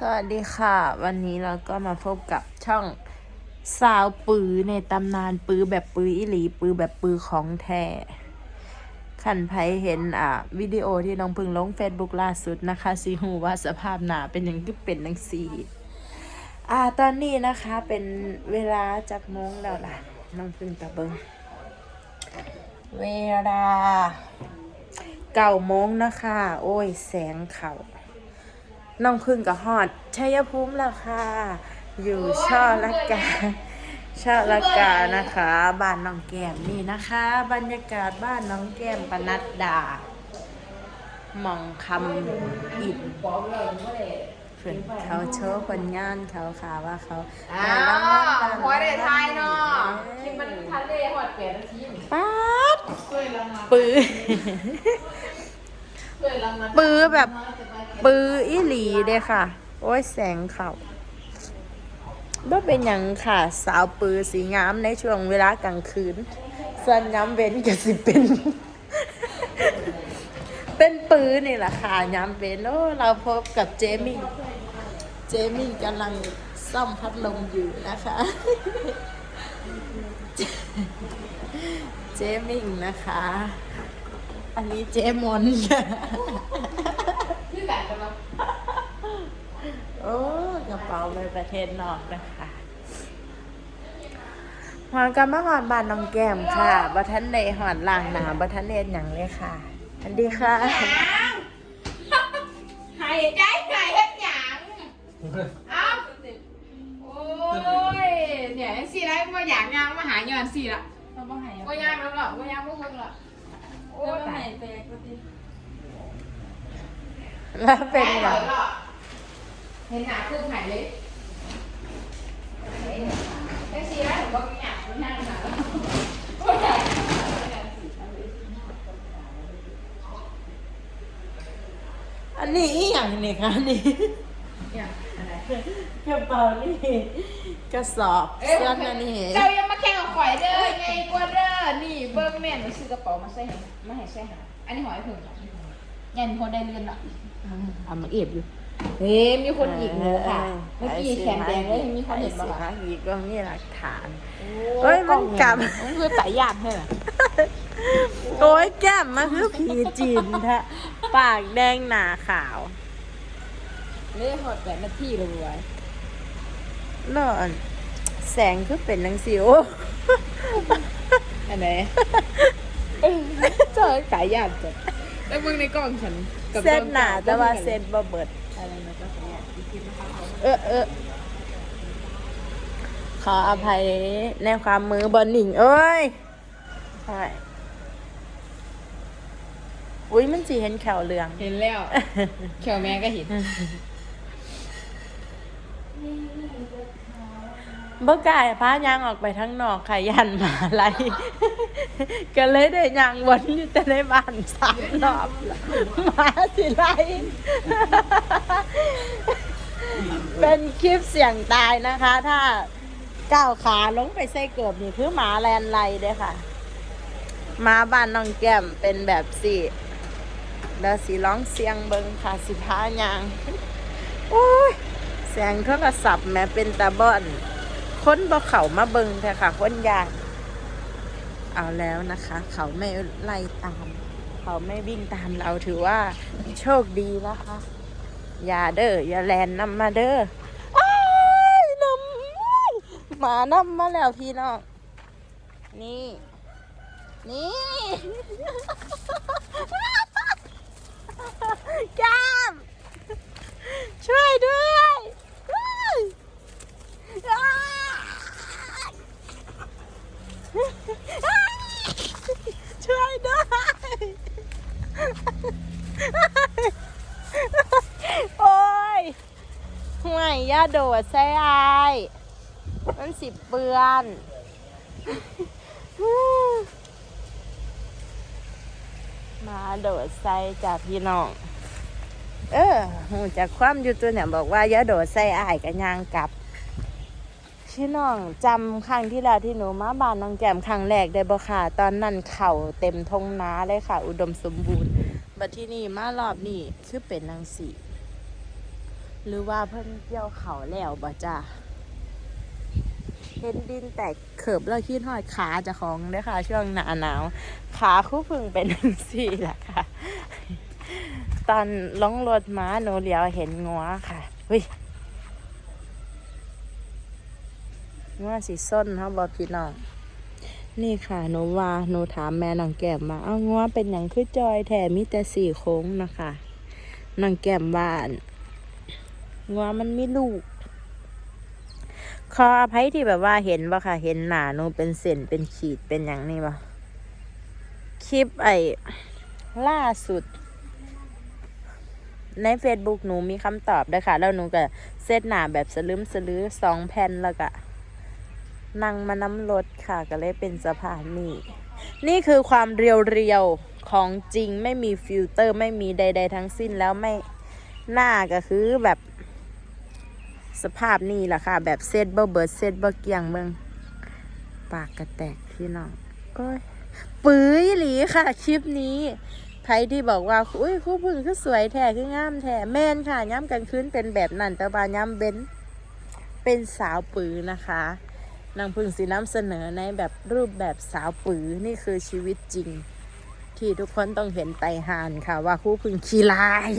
สวัสดีค่ะ วันนี้เราก็มาพบกับช่องสาวปือในตำนานปือแบบปืออิหลีปือแบบปือของแท้ขันไพเห็นอะวิดีโอที่น้องพึงลงเฟซบุ๊กล่าสุดนะคะซีหูว่าสภาพหนาเป็นอย่างที่เป็นนังสีอ่าตอนนี้นะคะเป็นเวลาจากโมงแล้วล่ะ น้องพึงตะเบิงเวลาเก้าโมงนะคะ โอ้ย แสงเข่า น้องพึ่งกับฮอดชัยภูมิแล้วค่ะ อยู่ช่อละกาช่อละกานะคะ บ้านน้องแก้มนี่นะคะ บรรยากาศบ้านน้องแก้มปนัดดาหมองคำอิดเพื่อนเขาโชว์ผลงานเขาค่ะว่าเขาอ้าได้รางวัลวด้านหัวได้ทายเนาะเอ้ยคิดมันทันได้หอดเปลี่ยนนาทีนี่ป๊าดเคยรางวัลปื้อเคยรางวัล ปื้อแบบ ปืออีหลีเด้ค่ะ โอ้ยแสงเขาบ่เป็นยังค่ะ สาวปือสีงามในช่วงเวลากลางคืนส่วนย้ำเว้นก็สิเป็น เป็นปือนี่แหละค่ะย้ำเว้นโอ้เราพบกับเจมี่เจมี่กำลังซ่อมพัดลมอยู่นะคะ เจมิงนะคะ อันนี้เจมอนค่ะที่แบบจะมาโอ้กระเป๋าไปประเทศนอกนะคะหอนกันมาหอนบานน้องแก้มค่ะบัทันในหอนล่างหนาบัทันเนตหยังเลยค่ะอันดีค่ะหายใจหายเฮ็ดหยังเอ้าโอ้ยเนี่ยสิไรมาอยากยางมาหาย้อนสิละเราบ่หายว่ายางแล้วหรอว่ายางพวกมึงหรอ โอ้เรายบ่ตาหายยแตกก็ติแล้วเป็นหไงรอเห็นหนาคือหายเลยไอ้สิไรผมบอกอยากมันนั่งหนาโอ้ยอันนี้อหย่างนี่คะนี่เนี่ยอะไร กระเป๋านี่กระสอบเสื้อนั่นนี่เจ้ายังมาแข่งกับข่อยเด้อไงกว่าเด้อนี่เบิ้งแม่นไปซื้อกระเป๋ามาใส่ให้มาให้ใส่หาอันนี้หอยเพิ่งยันคนได้เรือนละเอามาเอียบอยู่เฮ้ยมีคนอีกเลยค่ะ เมื่อกี้แขนแดงเลยมีคนเห็นบ้าบ้างคะอีกก็มีหลักฐานโอ้เอ้ยมันกลับมันคือสายยานใช่ไหมโอ้ยแก้มมันคือผีจีนแท้ปากแดงหนาขาว เล่หอดแปดนาทีเลยไว้นอนแสงคือเป็นนังสิวอันไหนเจอสายยานจ้ะแล้วมึงในกล้องฉันกับเส้นหนาแต่ว่าเส้นบ่เบิดอะไรนะก็สายยานอีกทีนะคะเออเออขออภัยในความมือบอลหนิงเอ้ยใช่อุ้ยมันสีเห็นแขวเหลือง เห็นแล้วเขียวแม่ก็เห็น เมื่อกายพายางออกไปทั้งนอกขยยันมาไร ก็เลยได้ยางวนอยู่แต่ในบ้านสามรอบมาสิไร เป็นคลิปเสียงตายนะคะ ถ้าก้าวขาลงไปใส่เกือบนี่คือหมาแลนไลเด้ค่ะหมาบ้านน้องแก้มเป็นแบบสี่แล้วสีร้องเสียงเบิงค่ะสิพายางโอ้ยแสงโทรศัพท์แม้เป็นตาบอน คนบ่เขามาเบิงแต่ค่ะ คนยากเอาแล้วนะคะ เขาไม่ไล่ตาม เขาไม่วิ่งตามเราถือว่าโชคดีนะคะ อย่าเด้ออย่าแลนนำมาเด้ออ้ายนำหมานำมาแล้วพี่น้องนี่ นี่ แก้มช่วยด้วยอ้ายช่วยด้วย โอ้ยห่วยอย่าโดดใส่ไอมันสิเปื้อนมาโดดใส่จากพี่น้อง เออหูจากความอยู่ตัวเนี่ยบอกว่าอย่าโดดใส่อายกันยางกลับ พี่น้องจำครั้งที่แล้วที่หนูมาบ้านน้องแก้มครั้งแรกได้บ่ค่ะ ตอนนั้นเข่าเต็มทงนาเลยค่ะ อุดมสมบูรณ์ บัดที่นี่มารอบนี้คือเป็นนางสีหรือว่าเพิ่นเกี่ยวเขาแล้วบ่จ้าเห็นดินแตกเขิบแล้วคิดหอดขาจะของเด้อค่ะ ช่วงหนาหนาว ขาคู่พึ่งเป็นสีแหละค่ะ ตอนล่องรถม้าหนูเลียวเห็นงัวค่ะเฮ้ยงัวสีส้นเขาบอกพี่น้อง นี่ค่ะหนูว่าหนูถามแม่น้องแก้มมาเอางัวเป็นอย่างคือจอยแถมมีแต่สี่โค้งนะคะน้องแก้มบ้านงัวมันมีลูกขออภัยที่แบบว่าเห็นบ่ค่ะ เห็นหนาหนูเป็นเส้นเป็นขีดเป็นอย่างนี้บ่คลิปไอ้ล่าสุด ใน Facebook หนูมีคำตอบด้วยค่ะ แล้วหนูก็เซตหนาแบบสลึมสลือสองแผ่นแล้วก็ นั่งมาน้ำรถค่ะก็เลยเป็นสภาพนี้นี่คือความเรียวๆของจริงไม่มีฟิลเตอร์ไม่มีใด ๆ ทั้งสิ้นแล้วไม่หน้าก็คือแบบสภาพนี่แหละค่ะ แบบเซตเบอร์เบิร์ดเซตเบอร์เกียงเมืองปากกระแตกพี่น้องโอ้ยปื้ยหลีค่ะ คลิปนี้ใครที่บอกว่าอุ้ยคู่พึ่งคือสวยแท้คืองามแท้แม่นค่ะย้ำกันคืนเป็นแบบนั้นแต่บาย้ำเบนเป็นสาวปื้อนะคะ นางพึ่งสีน้ำเสนอในแบบรูปแบบสาวปื้อนี่คือชีวิตจริง ที่ทุกคนต้องเห็นไตหานค่ะ ว่าคู่พึ่งขี้ลาย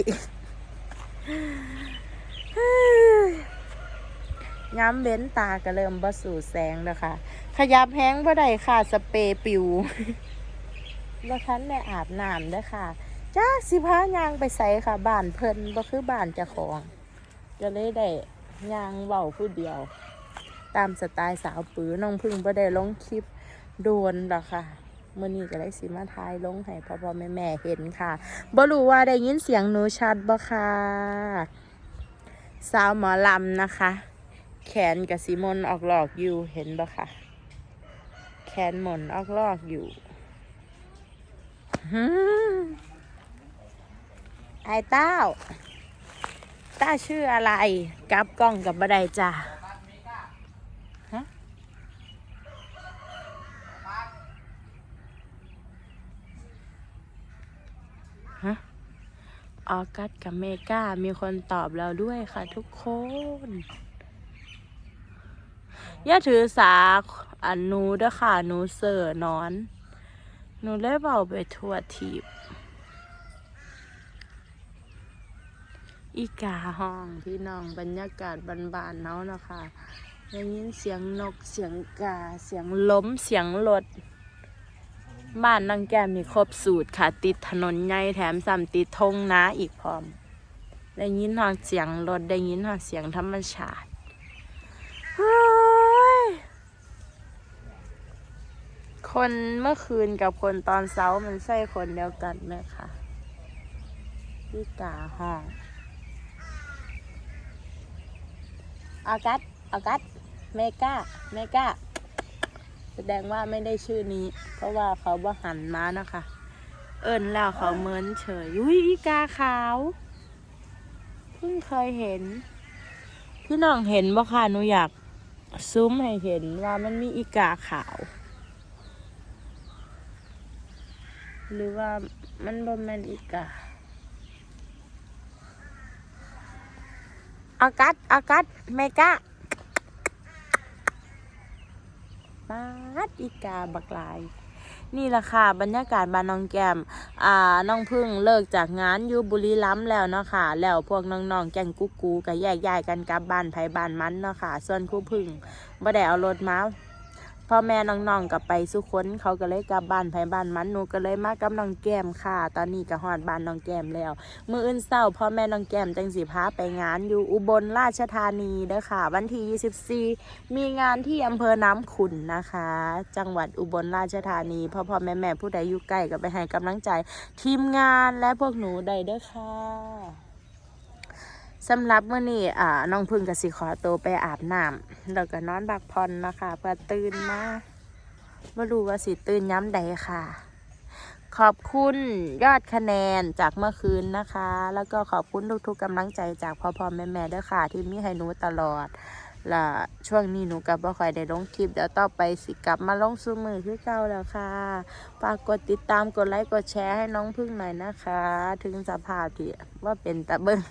ย้ำเบ้นตาก็เริ่มบสู่แสงแล้วค่ะ ขยับแห้งบ่ได้ค่ะ สเปรย์ปิวแล้วคันได้อาบน้ำด้อค่ะจ้าสิพายางไปใส่ค่ะบ้านเพิ่นบ่คือบ้านเจ้าของก็เลยได้ยางเว้าผู้เดียว ตามสไตล์สาวปื้อน้องพึ่งบ่ได้ลงคลิปโดนหรอกค่ะเมื่อนี้ก็เลยสิมาทายลงให้พ่อพ่อแม่แม่เห็นค่ะบ่รู้ว่าได้ยินเสียงหนูชัดบ่ค่ะสาวหมอลำนะคะ แขนกับสีมนออกหลอกอยู่เห็นปะคะแขนหมนออกลอกอยู่ฮึไอ้เต้าต้าชื่ออะไรกับกล้องกับบัไดจ้าฮะฮะ ออกัสกับเมกามีคนตอบเราด้วยค่ะทุกคนอย่าถือสาอันนูด้อค่ะหนูเสือนอน หนูเลยเบาไปทั่วทีบ อีกาห้องพี่น้องบรรยากาศบานๆเนาะนะคะได้ยินเสียงนกเสียงกาเสียงล้มเสียงรถ บ้านนางแก้มมีครบสูตรค่ะ ติดถนนใหญ่แถมซ้ำติดทงนาอีกพร้อม ได้ยินหอดเสียงรถได้ยินหอดเสียงธรรมชาติเฮ้ยคนเมื่อคืนกับคนตอนเช้ามันใช่คนเดียวกันไหมคะพี่กาห้องออกัสออกัสเมกาเมกา แสดงว่าไม่ได้ชื่อนี้ เพราะว่าเขาบ่หันมานะคะ เอิญแล้วเขาเหมือนเฉยอุ้ยอีกาขาว เพิ่งเคยเห็น พี่น้องเห็นบ่ค่ะหนูอยากซูมให้เห็นว่ามันมีอีกาขาว หรือว่ามันบ่แม่นอีกาอากัดอากัดเมกา ปาดอีกาบักลาย นี่แหละค่ะ บรรยากาศบ้านน้องแก้มอ่าน้องพึ่งเลิกจากงานอยู่บุรีรัมย์แล้วเนาะค่ะ แล้วพวกน้องๆแก่งกุ๊กกูก็แยกย้ายกันกลับบ้านไผบ้านมันเนาะค่ะ ส่วนครู่พึ่งบ่ได้เอารถมา พ่อแม่น้องๆกับไปสุคนเขาก็เลยกลับบ้านไผบ้านมันหนูก็เลยมากับน้องแก้มค่ะ ตอนนี้ก็ฮอดบ้านน้องแก้มแล้ว มื้ออื่นเช้าพ่อแม่น้องแก้มจังสิพาไปงานอยู่อุบลราชธานีเด้อค่ะ วันที่24 มีงานที่อำเภอน้ำขุนนะคะ จังหวัดอุบลราชธานีพ่อพ่อแม่แม่ผู้ใดอยู่ใกล้ก็ไปให้กำลังใจ ทีมงานและพวกหนูได้เด้อค่ะ สำหรับเมื้อนี้อ่าน้องพึ่งกับสิขอตัวไปอาบน้ำแล้วก็นอนพักผ่อนนะคะเพื่อตื่นมาไม่รู้ว่าสิตื่นย้ำใดค่ะ ขอบคุณยอดคะแนนจากเมื่อคืนนะคะ แล้วก็ขอบคุณทุกๆกำลังใจจากพ่อพ่อแม่แม่ด้วยค่ะ ที่มีให้หนูตลอดและช่วงนี้หนูกับบ่ค่อยได้ลงคลิปเดี๋ยวต่อไปสิกลับมาลงซูมือคือเก่าแล้วค่ะฝากกดติดตามกดไลค์กดแชร์ให้น้องพึ่งหน่อยนะคะ ถึงสภาพที่ว่าเป็นตะเบิ้ง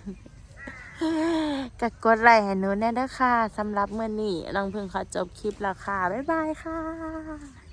ก็กดไลค์ให้หนูแน่เด้อค่ะสำหรับเมื่อนี้ลองเพิ่งขอจบคลิปแล้วค่ะ บ๊ายบายค่ะ